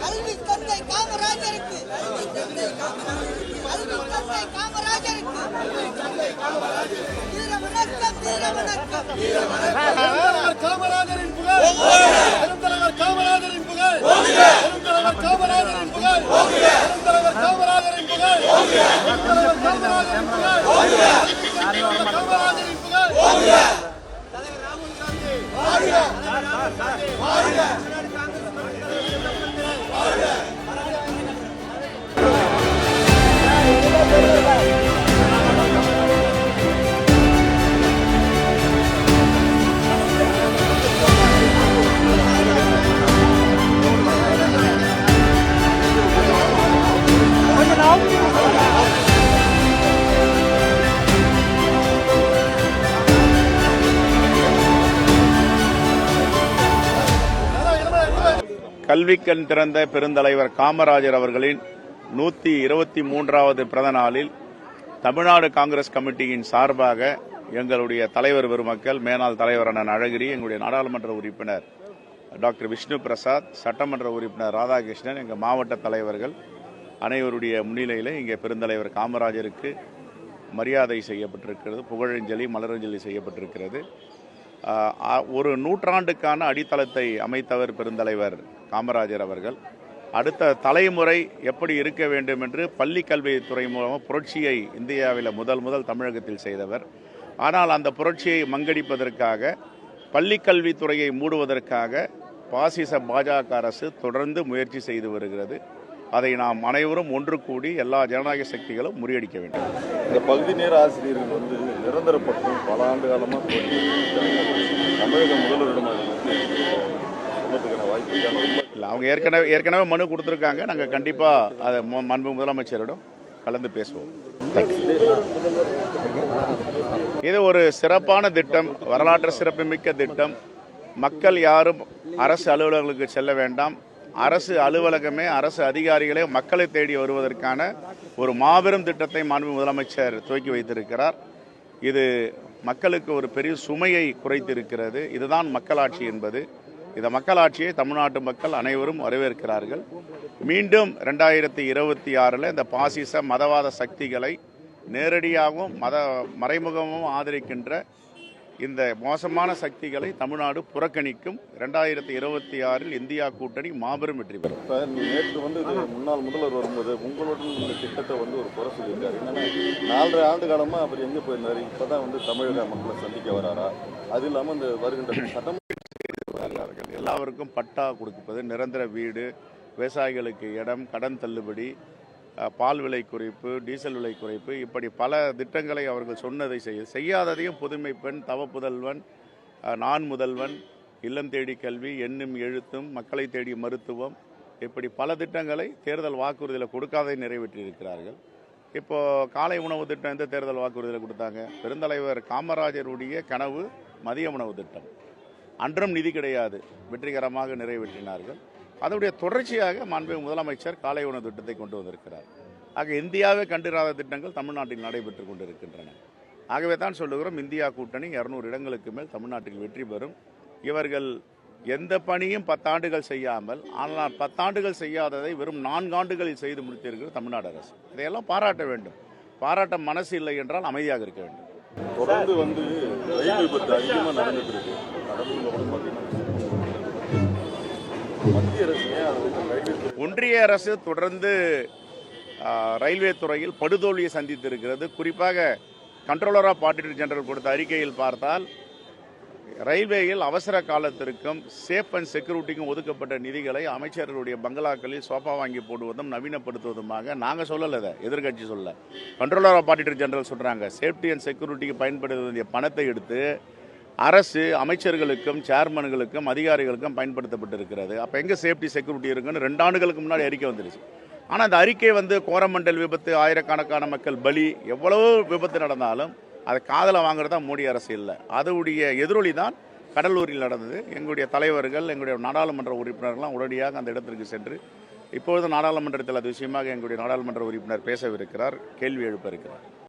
கல்வி காமராஜரின் புகழ். பெருந்தலைவர் காமராஜரின் புகழ். காமராஜரின் புகழ். பெருந்தலைவர் காமராஜரின் புகழ். கல்விக்கண் திறந்த பெருந்தலைவர் காமராஜர் அவர்களின் நூத்தி இருபத்தி மூன்றாவது பிறந்த நாளில் தமிழ்நாடு காங்கிரஸ் கமிட்டியின் சார்பாக எங்களுடைய தலைவர் பெருமக்கள் மேனாள் தலைவர் அண்ணன் அழகிரி எங்களுடைய நாடாளுமன்ற உறுப்பினர் டாக்டர் விஷ்ணு பிரசாத் சட்டமன்ற உறுப்பினர் ராதாகிருஷ்ணன் எங்கள் மாவட்ட தலைவர்கள் அனைவருடைய முன்னிலையில் இங்கே பெருந்தலைவர் காமராஜருக்கு மரியாதை செய்யப்பட்டிருக்கிறது புகழஞ்சலி மலரஞ்சலி செய்யப்பட்டிருக்கிறது. ஒரு நூற்றாண்டுக்கான அடித்தளத்தை அமைத்தவர் பெருந்தலைவர் காமராஜர் அவர்கள் அடுத்த தலைமுறை எப்படி இருக்க வேண்டும் என்று பள்ளி கல்வித்துறை மூலமாக புரட்சியை இந்தியாவில் முதல் முதல் தமிழகத்தில் செய்தவர். ஆனால் அந்த புரட்சியை மங்கடிப்பதற்காக பள்ளி கல்வித்துறையை மூடுவதற்காக பாசிச பாஜக அரசு தொடர்ந்து முயற்சி செய்து வருகிறது. அதை நாம் அனைவரும் ஒன்று கூடி எல்லா ஜனநாயக சக்திகளும் முறியடிக்க வேண்டும். இந்த பகுதி நேர ஆசிரியர்கள் வந்து நிரந்தரப்பட்டு பல ஆண்டு காலமாக தமிழக முதல்வரிடம் சொல்றதுக்கான வாய்ப்பு இல்லை அவங்க ஏற்கனவே ஏற்கனவே மனு கொடுத்துருக்காங்க. நாங்கள் கண்டிப்பாக அதை மண்பு மாண்பு முதலமைச்சரிடம் கலந்து பேசுவோம். இது ஒரு சிறப்பான திட்டம் வரலாற்று சிறப்புமிக்க திட்டம். மக்கள் யாரும் அரசு அலுவலகங்களுக்கு செல்ல வேண்டாம். அரசு அலுவலகமே அரசு அதிகாரிகளே மக்களை தேடி வருவதற்கான ஒரு மாபெரும் திட்டத்தை மாண்பு முதலமைச்சர் துவக்கி வைத்திருக்கிறார். இது மக்களுக்கு ஒரு பெரிய சுமையை குறைத்திருக்கிறது. இதுதான் மக்களாட்சி என்பது. இந்த மக்களாட்சியை தமிழ்நாட்டு மக்கள் அனைவரும் வரவேற்கிறார்கள். மீண்டும் ரெண்டாயிரத்தி இருபத்தி ஆறில் இந்த பாசிச மதவாத சக்திகளை நேரடியாகவும் மத மறைமுகமும் ஆதரிக்கின்ற இந்த மோசமான சக்திகளை தமிழ்நாடு புறக்கணிக்கும் ரெண்டாயிரத்தி இருபத்தி ஆறில் இந்தியா கூட்டணி மாபெரும் வெற்றி பெறும். இப்போ நேற்று வந்து இது முன்னாள் முதல்வர் வரும்போது உங்களுடன் இந்த திட்டத்தை வந்து ஒரு குறை சொல்லியிருக்காரு. என்னன்னா நாலரை ஆண்டு காலமாக அவர் எங்கே போயிருந்தார்? இப்போ தான் வந்து தமிழக மக்களை சந்திக்க வராரா? அது இல்லாமல் இந்த வருகின்ற சட்டம் எல்லாருக்கும் பட்டா கொடுப்பது. நிரந்தர வீடு விவசாயிகளுக்கு இடம் கடன் தள்ளுபடி பால் விலை குறைப்பு டீசல் விலை குறைப்பு இப்படி பல திட்டங்களை அவர்கள் சொன்னதை செய்ய செய்யாததையும் புதுமை பெண் தவ புதல்வன் நான் முதல்வன் இல்லம் தேடி கல்வி எண்ணும் எழுத்தும் மக்களை தேடி மருத்துவம் இப்படி பல திட்டங்களை தேர்தல் வாக்குறுதியில் கொடுக்காதை நிறைவேற்றியிருக்கிறார்கள். இப்போ காலை உணவு திட்டம் எந்த தேர்தல் வாக்குறுதியில் கொடுத்தாங்க? பெருந்தலைவர் காமராஜருடைய கனவு மதிய உணவு திட்டம். அன்றும் நிதி கிடையாது. வெற்றிகரமாக நிறைவேற்றினார்கள். அதனுடைய தொடர்ச்சியாக மாண்பு முதலமைச்சர் காலை உணவு திட்டத்தை கொண்டு வந்திருக்கிறார். ஆக இந்தியாவே கண்டிராத திட்டங்கள் தமிழ்நாட்டில் நடைபெற்று கொண்டிருக்கின்றன. ஆகவே தான் சொல்லுகிறோம் இந்தியா கூட்டணி இரநூறு இடங்களுக்கு மேல் தமிழ்நாட்டில் வெற்றி பெறும். இவர்கள் எந்த பணியும் பத்தாண்டுகள் செய்யாமல் ஆனால் பத்தாண்டுகள் செய்யாததை வெறும் நான்காண்டுகளில் செய்து முடித்திருக்கிறது தமிழ்நாடு அரசு. இதையெல்லாம் பாராட்ட வேண்டும். பாராட்ட மனசு இல்லை என்றால் அமைதியாக இருக்க வேண்டும். தொடர்ந்து வந்து ரயில் விபத்து அதிகமாக நடந்துட்டு இருக்கு. ஒன்றிய அரசு தொடர்ந்து ரயில்வே துறையில் படுதோல்வியை சந்தித்திருக்கிறது. குறிப்பாக கண்ட்ரோலர் ஆஃப் ஆடிட்டர் ஜெனரல் கொடுத்த அறிக்கையில் பார்த்தால் ரயில்வேயில் அவசர காலத்திற்கும் சேஃப் அண்ட் செக்யூரிட்டிக்கும் ஒதுக்கப்பட்ட நிதிகளை அமைச்சர்களுடைய பங்களாக்களில் சோஃபா வாங்கி போடுவதும் நவீனப்படுத்துவதுமாக நாங்கள் சொல்லலை இதை எதிர்க்கட்சி சொல்ல கண்ட்ரோலர் ஆஃப் ஆடிட்டர் ஜெனரல் சொல்கிறாங்க சேஃப்டி அண்ட் செக்யூரிட்டிக்கு பயன்படுத்த வேண்டிய பணத்தை எடுத்து அரசு அமைச்சர்களுக்கும் சேர்மன்களுக்கும் அதிகாரிகளுக்கும் பயன்படுத்தப்பட்டிருக்கிறது. அப்போ எங்கே சேஃப்டி செக்யூரிட்டி இருக்குன்னு ரெண்டு ஆண்டுகளுக்கு முன்னாடி அறிக்கை வந்துருச்சு. ஆனால் அந்த அறிக்கை வந்து கோரமண்டல் விபத்து ஆயிரக்கணக்கான மக்கள் பலி எவ்வளவோ விபத்து நடந்தாலும் அதை காதலை வாங்குறதா மோடி அரசு இல்லை. அதோடைய எதிரொலி தான் கடலூரில் நடந்தது. எங்களுடைய தலைவர்கள் எங்களுடைய நாடாளுமன்ற உறுப்பினர்கள்லாம் உடனடியாக அந்த இடத்திற்கு சென்று இப்பொழுது நாடாளுமன்றத்தில் அது விஷயமாக எங்களுடைய நாடாளுமன்ற உறுப்பினர் பேசவிருக்கிறார் கேள்வி எழுப்ப இருக்கிறார்